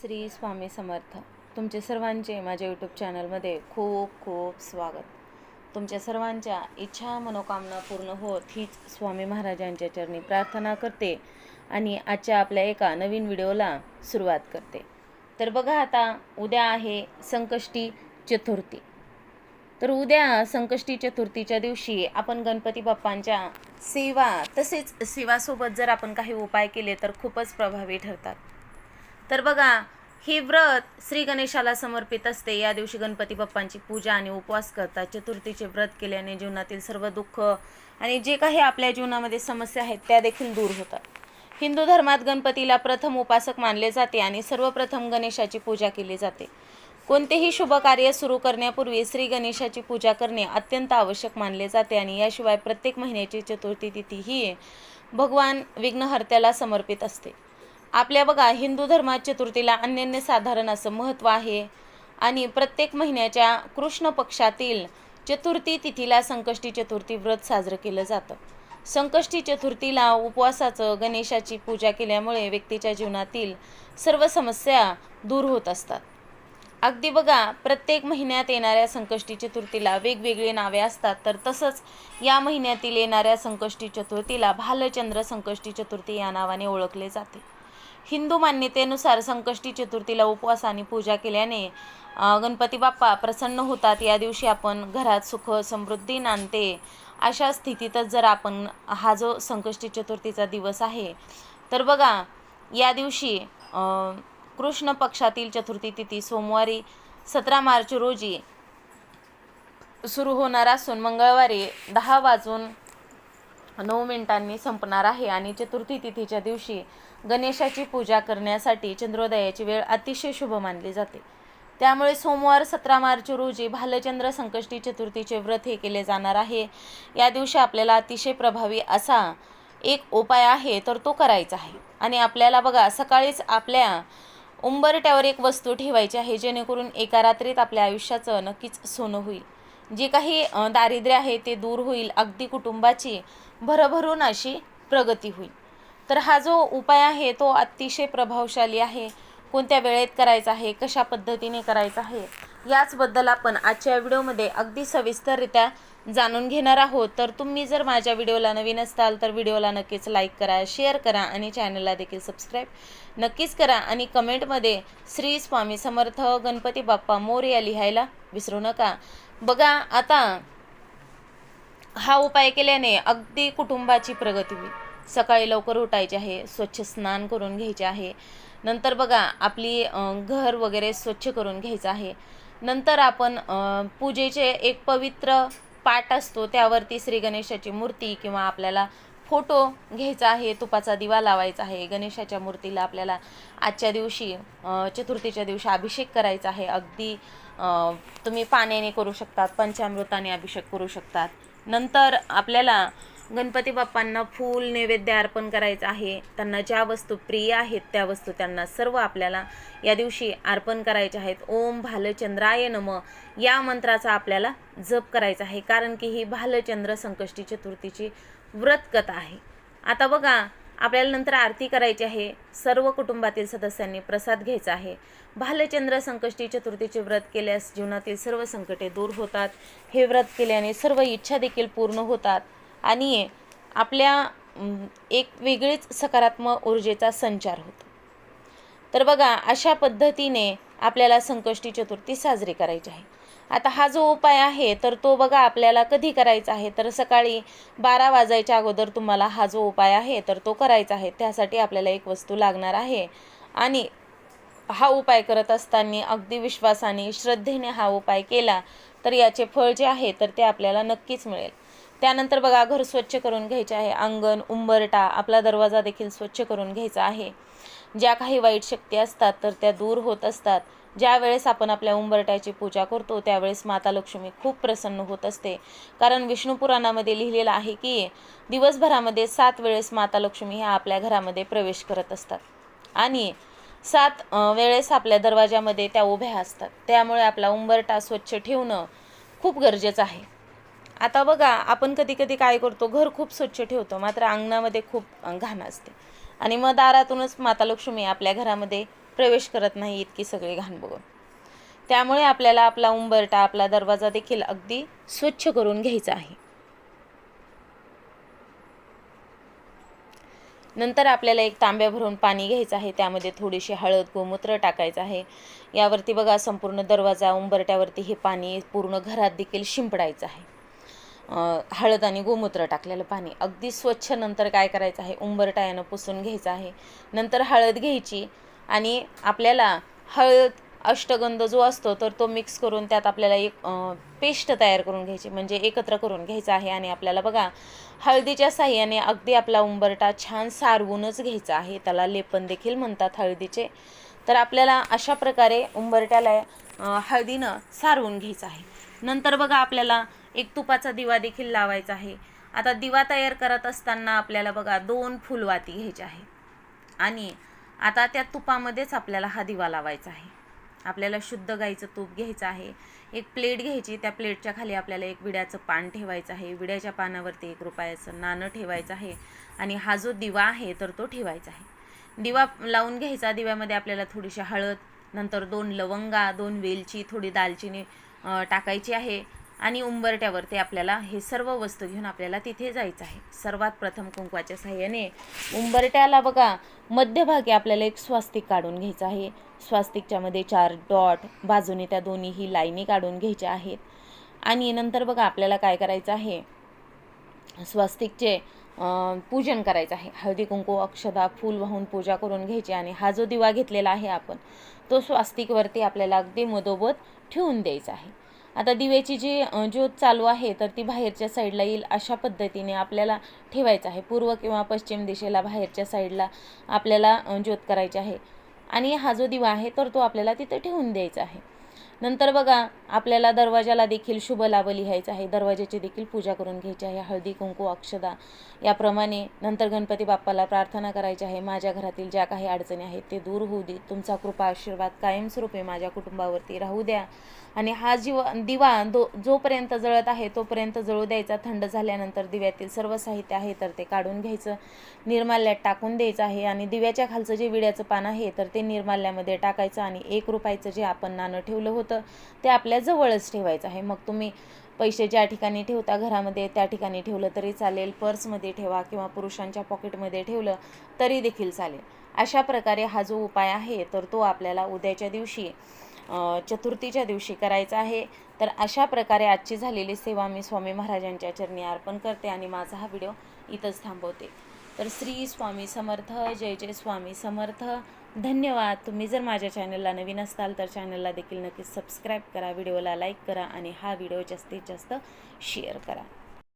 श्री स्वामी समर्थ. तुमचे सर्वांचे माझ्या यूट्यूब चॅनलमध्ये खूप खूप स्वागत. तुमच्या सर्वांच्या इच्छा मनोकामना पूर्ण होत हीच स्वामी महाराजांच्या चरणी प्रार्थना करते आणि आजच्या आपल्या एका नवीन व्हिडिओला सुरुवात करते. तर बघा आता उद्या आहे संकष्टी चतुर्थी. तर उद्या संकष्टी चतुर्थीच्या दिवशी आपण गणपती बाप्पांच्या सेवा तसेच सेवासोबत जर आपण काही उपाय केले तर खूपच प्रभावी ठरतात. तर बघा हे व्रत श्री गणेशाला समर्पित असते. या दिवशी गणपती बाप्पांची पूजा आणि उपवास करतात. चतुर्थीचे व्रत केल्याने जीवनातील सर्व दुःख आणि जे काही आपल्या जीवनामध्ये समस्या आहेत त्या देखील दूर होतात. हिंदू धर्मात गणपतीला प्रथम उपासक मानले जाते आणि सर्वप्रथम गणेशाची पूजा केली जाते. कोणतेही शुभ कार्य सुरू करण्यापूर्वी श्री गणेशाची पूजा करणे अत्यंत आवश्यक मानले जाते आणि याशिवाय प्रत्येक महिन्याची चतुर्थी तिथी ही भगवान विघ्नहर्त्याला समर्पित असते. आपल्या बघा हिंदू धर्मात चतुर्थीला अनन्य साधारण असं महत्त्व आहे. आणि प्रत्येक महिन्याच्या कृष्ण पक्षातील चतुर्थी तिथीला संकष्टी चतुर्थी व्रत साजरं केलं जातं. संकष्टी चतुर्थीला उपवासाचं गणेशाची पूजा केल्यामुळे व्यक्तीच्या जीवनातील सर्व समस्या दूर होत असतात. अगदी बघा प्रत्येक महिन्यात येणाऱ्या संकष्टी चतुर्थीला वेगवेगळी नावे असतात. तर तसंच या महिन्यातील येणाऱ्या संकष्टी चतुर्थीला भालचंद्र संकष्टी चतुर्थी या नावाने ओळखले जाते. हिंदू मान्यतेनुसार संकष्टी चतुर्थीला उपवास आणि पूजा केल्याने गणपती बाप्पा प्रसन्न होतात. या दिवशी आपण घरात सुख समृद्धी नांदते. अशा स्थितीतच जर आपण हा जो संकष्टी चतुर्थीचा दिवस आहे तर बघा या दिवशी कृष्ण पक्षातील चतुर्थी तिथी सोमवारी सतरा मार्च रोजी सुरू होणार असून मंगळवारी दहा वाजून नऊ मिनिटांनी संपणार आहे आणि चतुर्थी तिथीच्या दिवशी गणेशाची पूजा करण्यासाठी चंद्रोदयाची वेळ अतिशय शुभ मानली जाते. त्यामुळे सोमवार सतरा मार्च रोजी भालचंद्र संकष्टी चतुर्थीचे व्रत हे केले जाणार आहे. या दिवशी आपल्याला अतिशय प्रभावी असा एक उपाय आहे तर तो करायचा आहे. आणि आपल्याला बघा सकाळीच आपल्या उंबरट्यावर एक वस्तू ठेवायची आहे जेणेकरून एका रात्रीत आपल्या आयुष्याचं नक्कीच सोनं होईल. जे काही दारिद्र्य आहे ते दूर होईल अगदी कुटुंबाची भरभरून अशी प्रगती होईल. तर हा जो उपाय आहे तो अतिशय प्रभावशाली आहे. कोणत्या वेळेत करायचा आहे कशा पद्धतीने करायचा आहे याचबद्दल आपण आजच्या व्हिडिओमध्ये अगदी सविस्तररित्या जाणून घेणार आहोत. तर तुम्ही जर माझ्या व्हिडिओला नवीन असाल तर व्हिडिओला नक्कीच लाईक करा शेअर करा आणि चॅनलला देखील सबस्क्राईब नक्कीच करा आणि कमेंटमध्ये श्री स्वामी समर्थ गणपती बाप्पा मोर या लिहायला विसरू नका. बघा आता हा उपाय केल्याने अगदी कुटुंबाची प्रगती होईल. सकाळी लवकर उठायचे आहे स्वच्छ स्नान करून घ्यायचे आहे. नंतर बघा आपली घर वगैरे स्वच्छ करून घ्यायचं आहे. नंतर आपण पूजेचे एक पवित्र पाट असतो त्यावरती श्री गणेशाची मूर्ती किंवा आपल्याला फोटो घ्यायचा आहे तुपाचा दिवा लावायचा आहे गणेशाच्या मूर्तीला आपल्याला आजच्या दिवशी चतुर्थीच्या दिवशी अभिषेक करायचा आहे. अगदी तुम्ही पाण्याने करू शकतात पंचामृताने अभिषेक करू शकतात. नंतर आपल्याला गणपती बाप्पांना फूल नैवेद्य अर्पण करायचं आहे. त्यांना ज्या वस्तू प्रिय आहेत त्या वस्तू त्यांना सर्व आपल्याला या दिवशी अर्पण करायच्या आहेत. ओम भालचंद्राय नम. या मंत्राचा आपल्याला जप करायचा आहे. कारण की ही भालचंद्र संकष्टी चतुर्थीची व्रतकथा आहे. आता बघा आपल्याला नंतर आरती करायची आहे. सर्व कुटुंबातील सदस्यांनी प्रसाद घ्यायचा आहे. भालचंद्र संकष्टी चतुर्थीचे व्रत केल्यास जीवनातील सर्व संकटे दूर होतात. हे व्रत केल्याने सर्व इच्छा देखील पूर्ण होतात. आणि आपल्या एक वेगळीच सकारात्मक ऊर्जेचा संचार होतो. तर बघा अशा पद्धतीने आपल्याला संकष्टी चतुर्थी साजरी करायची आहे. आता हा जो उपाय आहे तर तो बघा आपल्याला कधी करायचा आहे. तर सकाळी बारा वाजायच्या अगोदर तुम्हाला हा जो उपाय आहे तर तो करायचा आहे. त्यासाठी आपल्याला एक वस्तू लागणार आहे. आणि हा उपाय करत असताना अगदी विश्वासाने श्रद्धेने हा उपाय केला तर याचे फळ जे आहे तर ते आपल्याला नक्कीच मिळेल. त्यानंतर बघा घर स्वच्छ करून घ्यायचे आहे. अंगण उंबरटा आपला दरवाजा देखील स्वच्छ करून घ्यायचा आहे. ज्या काही वाईट शक्ती असतात तर त्या दूर होत असतात. ज्या वेळेस आपण आपल्या उंबरट्याची पूजा करतो त्यावेळेस माता लक्ष्मी खूप प्रसन्न होत असते. कारण विष्णू पुराणामध्ये लिहिलेलं आहे की दिवसभरामध्ये सात वेळेस माता लक्ष्मी ह्या आपल्या घरामध्ये प्रवेश करत असतात. आणि सात वेळेस आपल्या दरवाजामध्ये त्या उभ्या असतात. त्यामुळे आपला उंबरटा स्वच्छ ठेवणं खूप गरजेचं आहे. आता बघा आपण कधी कधी काय करतो घर खूप स्वच्छ ठेवतो मात्र अंगणामध्ये खूप घाण असते. आणि मग दारातूनच माता लक्ष्मी आपल्या घरामध्ये प्रवेश करत नाही इतकी सगळी घाण बघून. त्यामुळे आपल्याला आपला उंबरटा आपला दरवाजा देखील अगदी स्वच्छ करून घ्यायचा आहे. नंतर आपल्याला एक तांब्या भरून पाणी घ्यायचं आहे. त्यामध्ये थोडीशी हळद गोमूत्र टाकायचं आहे. यावरती बघा संपूर्ण दरवाजा उंबरट्यावरती हे पाणी पूर्ण घरात देखील शिंपडायचं आहे. हळद आणि गोमूत्र टाकलेलं पाणी. अगदी स्वच्छ नंतर काय करायचं आहे? उंबरटा यानं पुसून घ्यायचं आहे. नंतर हळद घ्यायची. आणि आपल्याला हळद अष्टगंध जो असतो तर तो मिक्स करून त्यात आपल्याला एक पेस्ट तयार करून घ्यायची. म्हणजे एकत्र करून घ्यायचा आहे आणि आपल्याला बघा हळदीच्या साह्याने अगदी आपला उंबरटा छान सारवूनच घ्यायचा आहे. त्याला लेपन देखील म्हणतात हळदीचे. तर आपल्याला अशा प्रकारे उंबरट्याला हळदीनं सारवून घ्यायचं आहे. नंतर बघा आपल्याला एक तुपाचा दिवा देखील लावायचा आहे. आता दिवा तयार करत असताना आपल्याला बघा दोन फुलवाती घ्यायच्या आहे. आणि आता त्या तुपामध्येच आपल्याला हा दिवा लावायचा आहे. आपल्याला शुद्ध गाईचं तूप घ्यायचं आहे. एक प्लेट घ्यायची त्या प्लेटच्या खाली आपल्याला एक विड्याचं पान ठेवायचं आहे. विड्याच्या पानावरती एक रुपयाचं नाणं ठेवायचं आहे आणि हा जो दिवा आहे तर तो ठेवायचा आहे. दिवा लावून घ्यायचा दिव्यामध्ये आपल्याला थोडीशी हळद नंतर दोन लवंगा दोन वेलची थोडी दालचिनी टाकायची आहे. आणि उंबरट्यावरती आपल्याला हे सर्व वस्तू घेऊन आपल्याला तिथे जायचं आहे. सर्वात प्रथम कुंकवाच्या साह्याने उंबरट्याला बघा मध्यभागी आपल्याला एक स्वास्तिक काढून घ्यायचं आहे. स्वास्तिकच्यामध्ये चार डॉट बाजूने त्या दोन्हीही लाईनी काढून घ्यायच्या आहेत. आणि नंतर बघा आपल्याला काय करायचं आहे? स्वास्तिकचे पूजन करायचं आहे. हळदी कुंकू अक्षदा फूल वाहून पूजा करून घ्यायची आणि हा जो दिवा घेतलेला आहे आपण तो स्वास्तिकवरती आपल्याला अगदी मधोमध ठेवून द्यायचा आहे. आता दिव्याची जी ज्योत चालू आहे तर ती बाहेरच्या साईडला येईल अशा पद्धतीने आपल्याला ठेवायचं आहे. पूर्व किंवा पश्चिम दिशेला बाहेरच्या साईडला आपल्याला ज्योत करायची आहे. आणि हा जो दिवा आहे तर तो आपल्याला तिथे ठेवून द्यायचा आहे. नंतर बघा आपल्याला दरवाजाला देखील शुभ लाभ लिहायचं आहे. दरवाजाची देखील पूजा करून घ्यायची आहे. हळदी कुंकू अक्षदा याप्रमाणे नंतर गणपती बाप्पाला प्रार्थना करायची आहे. माझ्या घरातील ज्या काही अडचणी आहेत ते दूर होऊ दे. तुमचा कृपा आशीर्वाद कायमस्वरूपी माझ्या कुटुंबावरती राहू द्या. आणि हा जीव दिवा दो जोपर्यंत जळत आहे तोपर्यंत जळू द्यायचा. थंड झाल्यानंतर दिव्यातील सर्व साहित्य आहे तर ते काढून घ्यायचं. निर्माल्यात टाकून द्यायचं आहे. आणि दिव्याच्या खालचं जे विड्याचं पान आहे तर ते निर्माल्यामध्ये टाकायचं आणि एक रुपयाचं जे आपण नाणं ठेवलं होतं ते आपल्या जवळच ठेवायचं आहे. मग तुम्ही पैसे ज्या ठिकाणी ठेवता घरामध्ये त्या ठिकाणी ठेवलं तरी चालेल पर्समध्ये ठेवा किंवा पुरुषांच्या पॉकेटमध्ये ठेवलं तरी देखील चालेल. अशा प्रकारे हा जो उपाय आहे तर तो आपल्याला उद्याच्या दिवशी चतुर्थीच्या दिवशी करायचा आहे. तर अशा प्रकारे आजची झालेली सेवा मी स्वामी महाराजांच्या चरणी अर्पण करते आणि माझा हा व्हिडिओ इथंच थांबवते. तर श्री स्वामी समर्थ जय जय स्वामी समर्थ. धन्यवाद. तुम्ही जर माझ्या चॅनलला नवीन असाल तर चॅनलला देखील नक्कीच सबस्क्राईब करा व्हिडिओला लाईक करा आणि हा व्हिडिओ जास्तीत जास्त शेअर करा.